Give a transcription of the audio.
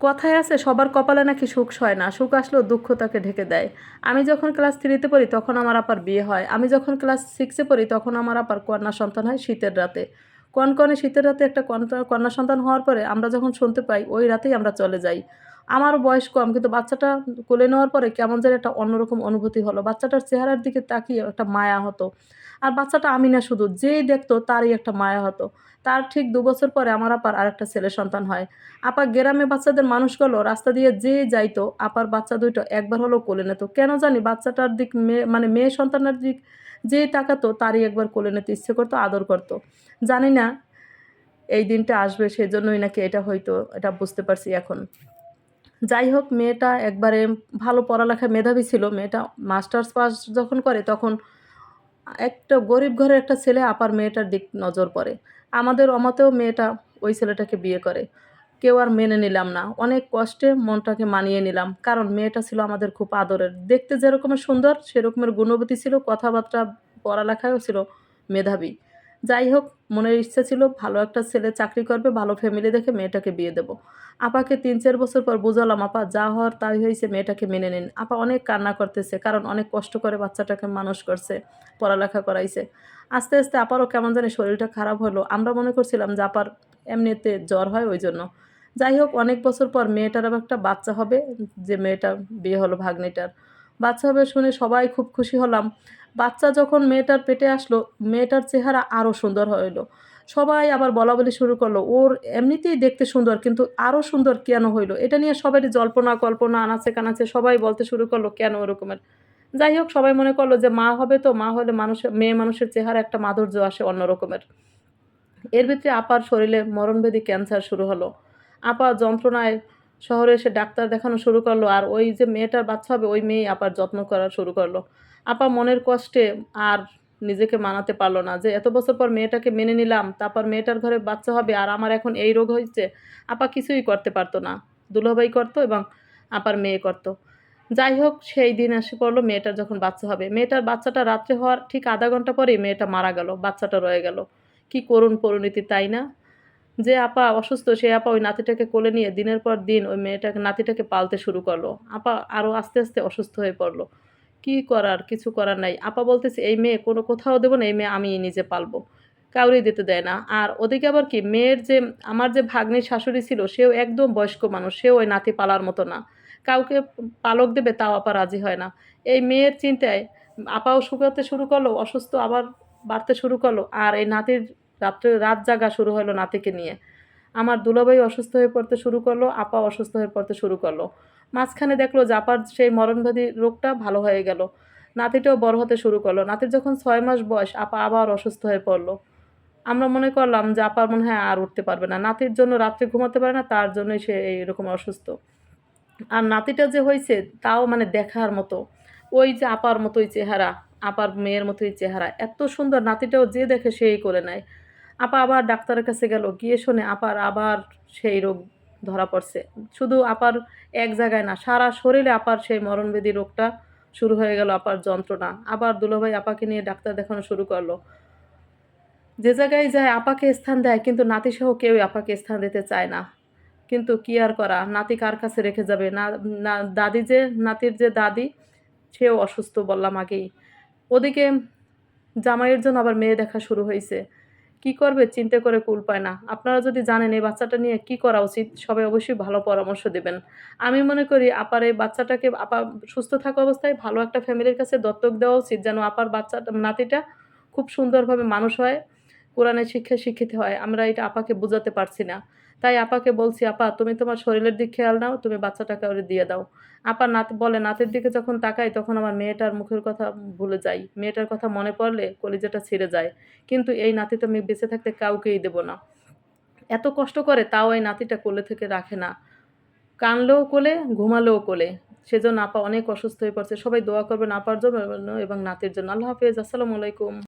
কথায় আছে, সবার কপালে নাকি সুখ হয় না। সুখ আসলেও দুঃখ তাকে ঢেকে দেয়। আমি যখন ক্লাস থ্রিতে পড়ি, তখন আমার আপার বিয়ে হয়। আমি যখন ক্লাস সিক্সে পড়ি, তখন আমার আপার কন্যা সন্তান হয় শীতের রাতে। কনকনে শীতের রাতে একটা কন্যা সন্তান হওয়ার পরে আমরা যখন শুনতে পাই, ওই রাতেই আমরা চলে যাই। আমার বয়স কম, কিন্তু বাচ্চাটা কোলে নেওয়ার পরে কেমন যেন একটা অন্যরকম অনুভূতি হলো। বাচ্চাটার চেহারার দিকে তাকিয়ে একটা মায়া হতো। আর বাচ্চাটা আমি না শুধু, যেই দেখতো তারই একটা মায়া হতো। তার ঠিক দু বছর পরে আমার আপার আরেকটা ছেলে সন্তান হয়। আপা গ্রামে বাচ্চাদের মানুষ মানুষগুলো রাস্তা দিয়ে যে যাইতো, আপার বাচ্চা দুইটো একবার হলেও কোলে নিত। কেন জানি বাচ্চাটার দিক মেয়ে মানে মেয়ে সন্তানের দিক যেই তাকাতো, তারই একবার কোলে নিতে ইচ্ছে করতো, আদর করতো। জানি না এই দিনটা আসবে সেই জন্যই নাকি এটা হয়তো এটা বুঝতে পারছি এখন। যাই হোক, মেয়েটা একবারে ভালো পড়ালেখায় মেধাবী ছিল। মেয়েটা মাস্টার্স পাস যখন করে, তখন একটা গরিব ঘরের একটা ছেলে আপার মেয়েটার দিক নজর পড়ে। আমাদের অমতেও মেয়েটা ওই ছেলেটাকে বিয়ে করে। কেউ আর মেনে নিলাম না। অনেক কষ্টে মনটাকে মানিয়ে নিলাম। কারণ মেয়েটা ছিল আমাদের খুব আদরের। দেখতে যেরকমের সুন্দর, সেরকমের গুণবতী ছিল, কথাবার্তা, পড়ালেখায়ও ছিল মেধাবী। যাই হোক, মনের ইচ্ছা ছিল ভালো একটা ছেলে চাকরি করবে, ভালো ফ্যামিলি দেখে মেয়েটাকে বিয়ে দেবো। আপাকে তিন চার বছর পর বুঝালাম, আপা, যা হওয়ার তাই হয়েছে, মেয়েটাকে মেনে নিন। আপা অনেক কান্না করতেছে, কারণ অনেক কষ্ট করে বাচ্চাটাকে মানুষ করছে, পড়ালেখা করাইছে। আস্তে আস্তে আপারও কেমন জানি শরীরটা খারাপ হলো। আমরা মনে করছিলাম যে আপার এমনিতে জ্বর হয় ওই জন্য। যাই হোক, অনেক বছর পর মেয়েটার একটা বাচ্চা হবে, যে মেয়েটা বিয়ে হলো ভাগ্নিটার। বাচ্চা হবে শুনে সবাই খুব খুশি হলাম। বাচ্চা যখন মেয়েটার পেটে আসলো, মেয়েটার চেহারা আরও সুন্দর হইল। সবাই আবার বলা বলি শুরু করল, ওর এমনিতেই দেখতে সুন্দর, কিন্তু আরও সুন্দর কেন হইল? এটা নিয়ে সবারই জল্পনা কল্পনা আনাচে কানাচে সবাই বলতে শুরু করল, কেন ওরকমের? যাই হোক, সবাই মনে করল যে মা হবে তো, মা হলে মানুষের মেয়ে মানুষের চেহারা একটা মাধুর্য আসে অন্য রকমের এর ভিতরে আপার শরীরে মরণবেদী ক্যান্সার শুরু হলো। আপা যন্ত্রণায় শহরে এসে ডাক্তার দেখানো শুরু করল আর ওই যে মেয়েটার বাচ্চা হবে, ওই মেয়েই আপার যত্ন করা শুরু করল। আপা মনের কষ্টে আর নিজেকে মানাতে পারল না যে, এত বছর পর মেয়েটাকে মেনে নিলাম, তারপর মেয়েটার ঘরে বাচ্চা হবে আর আমার এখন এই রোগ হয়েছে, আপা কিছুই করতে পারতো না। দুলাভাই করতো এবং আপার মেয়ে করতো। যাই হোক, সেই দিন এসে পড়ল মেয়েটার যখন বাচ্চা হবে। মেয়েটার বাচ্চাটা রাত্রে হওয়ার ঠিক আধা ঘণ্টা পরেই মেয়েটা মারা গেল, বাচ্চাটা রয়ে গেল। কি করুণ পরিণতি, তাই না? যে আপা অসুস্থ, সে আপা ওই নাতিটাকে কোলে নিয়ে দিনের পর দিন ওই মেয়েটাকে, নাতিটাকে পালতে শুরু করল। আপা আরও আস্তে আস্তে অসুস্থ হয়ে পড়ল। কি করার? কিছু করার নাই। আপা বলতেছে, এই মেয়ে কোনো কোথাও দেবো না, এই মেয়ে আমি নিজে পালবো। কাউরেই দিতে দেয় না। আর ওদিকে আবার কি, মেয়ের যে, আমার যে ভাগ্নির শাশুড়ি ছিল, সেও একদম বয়স্ক মানুষ, সেও ওই নাতি পালার মতো না। কাউকে পালক দেবে, তাও আপা রাজি হয় না। এই মেয়ের চিন্তায় আপাও শুকাতে শুরু করল, অসুস্থ আবার বাড়তে শুরু করল। আর এই নাতির রাত্রে রাত জাগা শুরু হলো নাতিকে নিয়ে। আমার দুলাভাই অসুস্থ হয়ে পড়তে শুরু করল, আপা অসুস্থ হয়ে পড়তে শুরু করল। মাঝখানে দেখল জাপার সেই মরণবাদী রোগটা ভালো হয়ে গেল। নাতিটাও বড় হতে শুরু করল। নাতির যখন ছয় মাস বয়স, আপা আবার অসুস্থ হয়ে পড়ল। আমরা মনে করলাম যে আপার মনে হয় আর উঠতে পারবে না। নাতির জন্য রাত্রে ঘুমাতে পারে না, তার জন্যই সে এইরকম অসুস্থ। আর নাতিটা যে হয়েছে, তাও মানে দেখার মতো। ওই যে আপার মতোই চেহারা, আপার মেয়ের মতোই চেহারা। এত সুন্দর, নাতিটাও যে দেখে সেই করে নেয়। আপা আবার ডাক্তারের কাছে গেল, গিয়ে শুনে আপার আবার সেই রোগ ধরা পড়ছে। শুধু আপার এক জায়গায় না, সারা শরীরে আপার সেই মরণবেদী রোগটা শুরু হয়ে গেল আপার যন্ত্রণা। আবার দুলোভাই আপাকে নিয়ে ডাক্তার দেখানো শুরু করল। যে জায়গায় যায় আপাকে স্থান দেয়, কিন্তু নাতিসহ কেউ আপাকে স্থান দিতে চায় না। কিন্তু কি আর করা, নাতি কার কাছে রেখে যাবে? না না, দাদি যে, নাতির যে দাদি, সেও অসুস্থ বললাম আগেই। ওদিকে জামাইয়ের জন্য আবার মেয়ে দেখা শুরু হয়েছে কি করবে চিন্তা করে কুল পায় না। আপনারা যদি জানেন এই বাচ্চাটা নিয়ে কি করা উচিত, সবাই অবশ্যই ভালো পরামর্শ দেবেন। আমি মনে করি আপার এই বাচ্চাটাকে আপা সুস্থ থাকা অবস্থায় ভালো একটা ফ্যামিলির কাছে দত্তক দেওয়া উচিত, যেন আপার বাচ্চাটা নাতিটা খুব সুন্দরভাবে মানুষ হয়। কোরআনের শিক্ষায় শিক্ষিত হয়, আমরা এটা আপাকে বোঝাতে পারছি না। তাই আপাকে বলছি, আপা, তুমি তোমার শরীরের দিক খেয়াল নাও, তুমি বাচ্চাটাকে ওরে দিয়ে দাও। আপা নাত, বলে, নাতের দিকে যখন তাকাই, তখন আমার মেয়েটার মুখের কথা ভুলে যাই। মেয়েটার কথা মনে পড়লে কলিজাটা ছিঁড়ে যায়। কিন্তু এই নাতি তো আমি বেঁচে থাকতে কাউকেই দেব না। এত কষ্ট করে তাও এই নাতিটা কোলে থেকে রাখে না। কানলেও কোলে, ঘুমালেও কোলে। সেজন্য আপা অনেক অসুস্থ হয়ে পড়ছে। সবাই দোয়া করবেন আপার জন্য এবং নাতির জন্য। আল্লাহ হাফেজ। আসসালামু আলাইকুম।